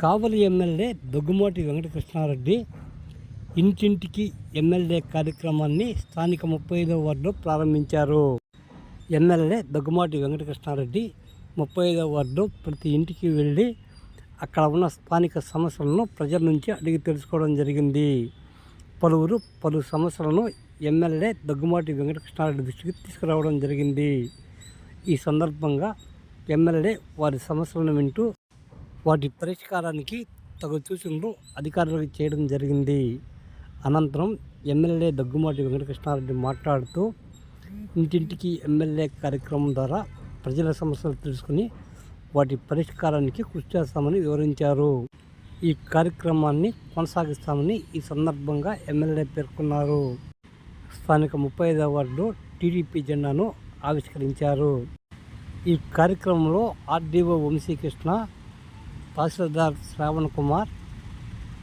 కావలి MLA Daggumati Venkatakrishna Reddy ఇంటింటికి MLA కార్యక్రమాన్ని స్థానిక ముప్పై ఐదవ వార్డులో ప్రారంభించారు. ఎమ్మెల్యే దగ్గుమాటి వెంకటకృష్ణారెడ్డి ముప్పై ఐదవ వార్డు ప్రతి ఇంటికి వెళ్ళి అక్కడ ఉన్న స్థానిక సమస్యలను ప్రజల నుంచి అడిగి తెలుసుకోవడం జరిగింది. పలువురు పలు సమస్యలను ఎమ్మెల్యే దగ్గుమాటి వెంకటకృష్ణారెడ్డి దృష్టికి తీసుకురావడం జరిగింది. ఈ సందర్భంగా ఎమ్మెల్యే వారి సమస్యలను వింటూ వాటి పరిష్కారానికి తగు సూచనలు అధికారులకు చేయడం జరిగింది. అనంతరం ఎమ్మెల్యే దగ్గుమాటి వెంకటకృష్ణారెడ్డి మాట్లాడుతూ ఇంటింటికి ఎమ్మెల్యే కార్యక్రమం ద్వారా ప్రజల సమస్యలు తెలుసుకుని వాటి పరిష్కారానికి కృషి చేస్తామని వివరించారు. ఈ కార్యక్రమాన్ని కొనసాగిస్తామని ఈ సందర్భంగా ఎమ్మెల్యే పేర్కొన్నారు. స్థానిక ముప్పై ఐదవ వార్డులో టీడీపీ జెండాను ఆవిష్కరించారు. ఈ కార్యక్రమంలో ఆర్డీఓ వంశీకృష్ణ తహసీల్దార్ శ్రావణ్ కుమార్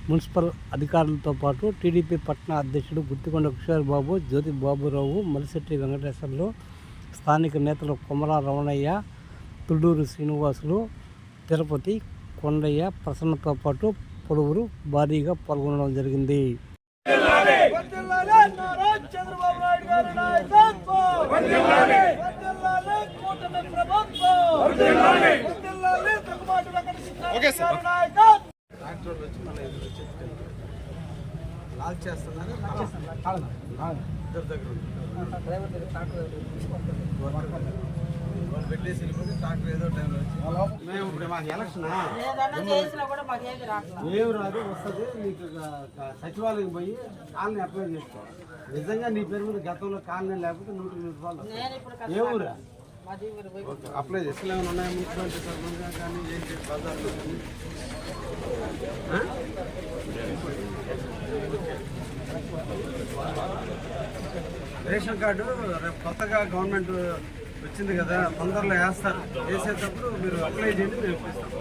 మున్సిపల్ అధికారులతో పాటు టీడీపీ పట్టణ అధ్యక్షుడు గుత్తికొండ కిషోర్ బాబు జ్యోతి బాబురావు మలిశెట్టి వెంకటేశ్వర్లు స్థానిక నేతలు కొమరా రమణయ్య తుళ్ళూరు శ్రీనివాసులు తిరుపతి కొండయ్య ప్రసన్నతో పాటు పలువురు భారీగా పాల్గొనడం జరిగింది. చంద్రబాబు నాయుడు గారి చేస్తున్నారు? ఇద్దరు దగ్గర ఏం రాదు వస్తుంది. నీకు సచివాలయం పోయి కాలనీ అప్లై చేసుకో నిజంగా నీ పేరు మీద గతంలో కాలనీ లేకపోతే నూట నూరు రూపాయలు ఏ ఊరా? అప్లై చేసి ఏమైనా ఉన్నాయా మున్సిపాలిటీ తరఫున కానీ ఏంటి బజార్లో కానీ? రేషన్ కార్డు రేపు కొత్తగా గవర్నమెంట్ వచ్చింది కదా తొందరలో వేస్తారు. వేసేటప్పుడు మీరు అప్లై చేయండి మేము ఇప్పిస్తాం.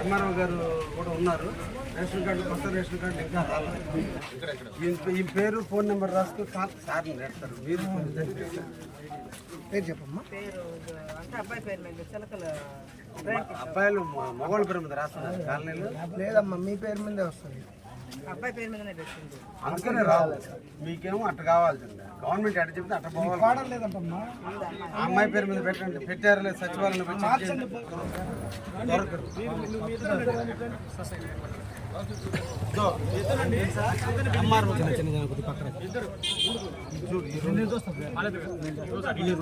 ఎంఆర్ఓ గారు కూడా ఉన్నారు. రేషన్ కార్డు కొత్త రేషన్ కార్డు ఇంకా రాలేదు. ఈ- ఈ పేరు ఫోన్ నెంబర్ రాసుకుని సార్ సార్ని వేస్తారు మీరు పేరు చెప్పమ్మా. పేరు అంటే అబ్బాయి పేరు మీద చిలకల అబ్బాయిలు మొగోళ్ళ పేరు మీద రాస్తున్నారు. కాలనీలు. లేదమ్మా మీ పేరు మీదే వస్తుంది. అబ్బాయి పేరు మీదనే పెట్టింది. అందుకనే రావాలి మీకేమో అట్ట కావాల్సిందే. గవర్నమెంట్ అట్ట చెప్తే అట్ట పోవాలి. ఆ అమ్మాయి పేరు మీద పెట్టండి. పెట్టారు లేదు సచివాలయం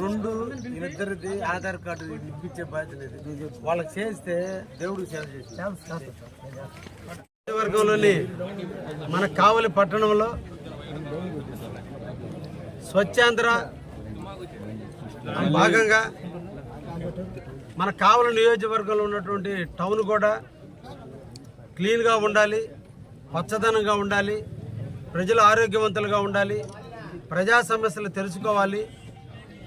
రెండు వీళ్ళిద్దరిది ఆధార్ కార్డు ఇప్పించే బాధ్యత లేదు. వాళ్ళకి చేస్తే దేవుడికి సేవ చేసి వర్గంలోని మన కావలి పట్టణంలో స్వచ్ఛాంధ్ర భాగంగా మన కావలి నియోజకవర్గంలో ఉన్నటువంటి టౌన్ కూడా క్లీన్గా ఉండాలి పచ్చదనంగా ఉండాలి ప్రజలు ఆరోగ్యవంతులుగా ఉండాలి ప్రజా సమస్యలు తెలుసుకోవాలి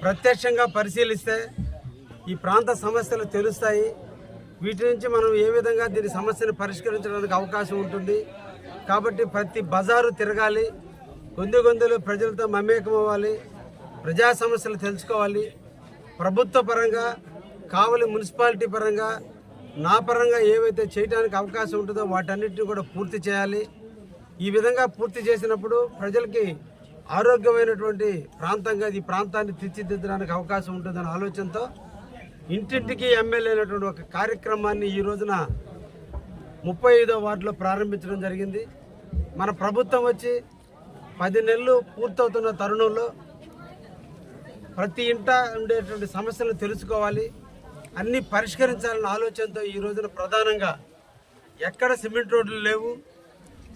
ప్రత్యక్షంగా పరిశీలిస్తే ఈ ప్రాంత సమస్యలు తెలుస్తాయి. వీటి నుంచి మనం ఏ విధంగా దీని సమస్యను పరిష్కరించడానికి అవకాశం ఉంటుంది? కాబట్టి ప్రతి బజారు తిరగాలి గొంతు గొంతులు ప్రజలతో మమేకం అవ్వాలి ప్రజా సమస్యలు తెలుసుకోవాలి. ప్రభుత్వ పరంగా కావలి మున్సిపాలిటీ పరంగా నా పరంగా ఏవైతే చేయడానికి అవకాశం ఉంటుందో వాటన్నిటిని కూడా పూర్తి చేయాలి. ఈ విధంగా పూర్తి చేసినప్పుడు ప్రజలకి ఆరోగ్యమైనటువంటి ప్రాంతంగా ఈ ప్రాంతాన్ని తీర్చిదిద్దడానికి అవకాశం ఉంటుందనే ఆలోచనతో ఇంటింటికి ఎమ్మెల్యే అనేటువంటి ఒక కార్యక్రమాన్ని ఈ రోజున ముప్పై ఐదో వార్డులో ప్రారంభించడం జరిగింది. మన ప్రభుత్వం వచ్చి పది నెలలు పూర్తవుతున్న తరుణంలో ప్రతి ఇంట ఉండేటువంటి సమస్యలను తెలుసుకోవాలి. అన్నీ పరిష్కరించాలన్న ఆలోచనతో ఈ రోజున ప్రధానంగా ఎక్కడ సిమెంట్ రోడ్లు లేవు.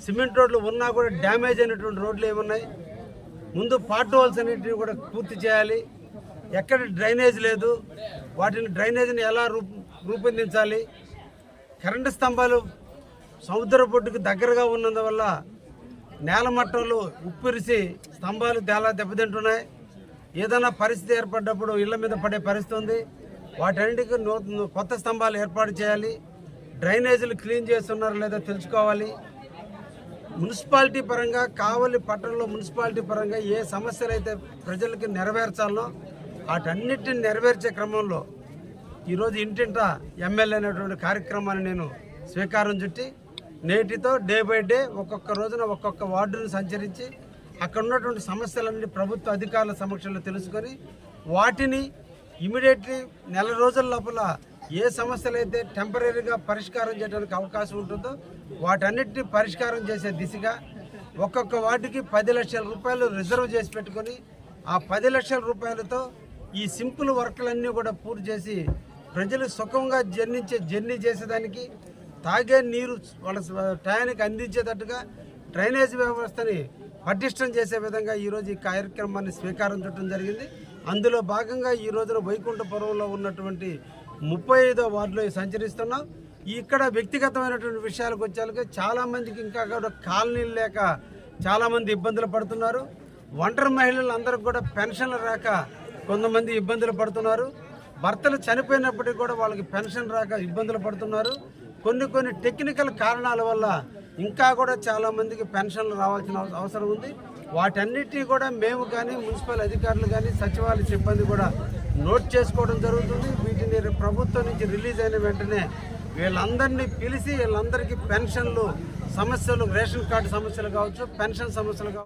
సిమెంట్ రోడ్లు ఉన్నా కూడా డ్యామేజ్ అయినటువంటి రోడ్లు ఏమున్నాయి. ముందు పార్ట్ హోల్స్ అనేటివి కూడా పూర్తి చేయాలి. ఎక్కడ డ్రైనేజ్ లేదు. వాటిని డ్రైనేజీని ఎలా రూప రూపొందించాలి? కరెంటు స్తంభాలు సముద్ర బొడ్డుకు దగ్గరగా ఉన్నందువల్ల నేల మట్టంలో ఉప్పిరిసి స్తంభాలు చాలా దెబ్బతింటున్నాయి. ఏదైనా పరిస్థితి ఏర్పడ్డప్పుడు ఇళ్ళ మీద పడే పరిస్థితి ఉంది వాటన్నిటికీ నూతన కొత్త స్తంభాలు ఏర్పాటు చేయాలి. డ్రైనేజీలు క్లీన్ చేస్తున్నారో లేదో తెలుసుకోవాలి. మున్సిపాలిటీ పరంగా కావలి పట్టణంలో మున్సిపాలిటీ పరంగా ఏ సమస్యలు అయితే ప్రజలకి నెరవేర్చాలో వాటన్నిటిని నెరవేర్చే క్రమంలో ఈరోజు ఇంటింట ఎమ్మెల్యే అనేటువంటి కార్యక్రమాన్ని నేను స్వీకారం చుట్టి నేటితో డే బై డే ఒక్కొక్క రోజున ఒక్కొక్క వార్డును సంచరించి అక్కడ ఉన్నటువంటి సమస్యలన్నీ ప్రభుత్వ అధికారుల సమక్షంలో తెలుసుకొని వాటిని ఇమీడియట్లీ నెల రోజుల లోపల ఏ సమస్యలు అయితే టెంపరీగా పరిష్కారం చేయడానికి అవకాశం ఉంటుందో వాటన్నిటిని పరిష్కారం చేసే దిశగా ఒక్కొక్క వార్డుకి పది లక్షల రూపాయలు రిజర్వ్ చేసి పెట్టుకొని ఆ పది లక్షల రూపాయలతో ఈ సింపుల్ వర్క్లన్నీ కూడా పూర్తి చేసి ప్రజలు సుఖంగా జర్నించే జర్నీ చేసేదానికి తాగే నీరు వాళ్ళ టయానికి అందించేటట్టుగా డ్రైనేజ్ వ్యవస్థని పటిష్టం చేసే విధంగా ఈరోజు ఈ కార్యక్రమాన్ని స్వీకారం చుట్టడం జరిగింది. అందులో భాగంగా ఈ రోజున వైకుంఠపురంలో ఉన్నటువంటి ముప్పై ఐదో వార్డులో సంచరిస్తున్నాం. ఇక్కడ వ్యక్తిగతమైనటువంటి విషయాలకు వచ్చేందుకు చాలామందికి ఇంకా కూడా కాలనీలు లేక చాలామంది ఇబ్బందులు పడుతున్నారు. ఒంటరి మహిళలందరికీ కూడా పెన్షన్లు రాక కొంతమంది ఇబ్బందులు పడుతున్నారు. భర్తలు చనిపోయినప్పటికీ కూడా వాళ్ళకి పెన్షన్ రాక ఇబ్బందులు పడుతున్నారు. కొన్ని కొన్ని టెక్నికల్ కారణాల వల్ల ఇంకా కూడా చాలామందికి పెన్షన్లు రావాల్సిన అవసరం ఉంది. వాటన్నిటినీ కూడా మేము కానీ మున్సిపల్ అధికారులు కానీ సచివాలయ సిబ్బంది కూడా నోట్ చేసుకోవడం జరుగుతుంది. వీటిని ప్రభుత్వం నుంచి రిలీజ్ అయిన వెంటనే వీళ్ళందరినీ పిలిచి వీళ్ళందరికీ పెన్షన్లు సమస్యలు రేషన్ కార్డు సమస్యలు కావచ్చు పెన్షన్ సమస్యలు కావచ్చు.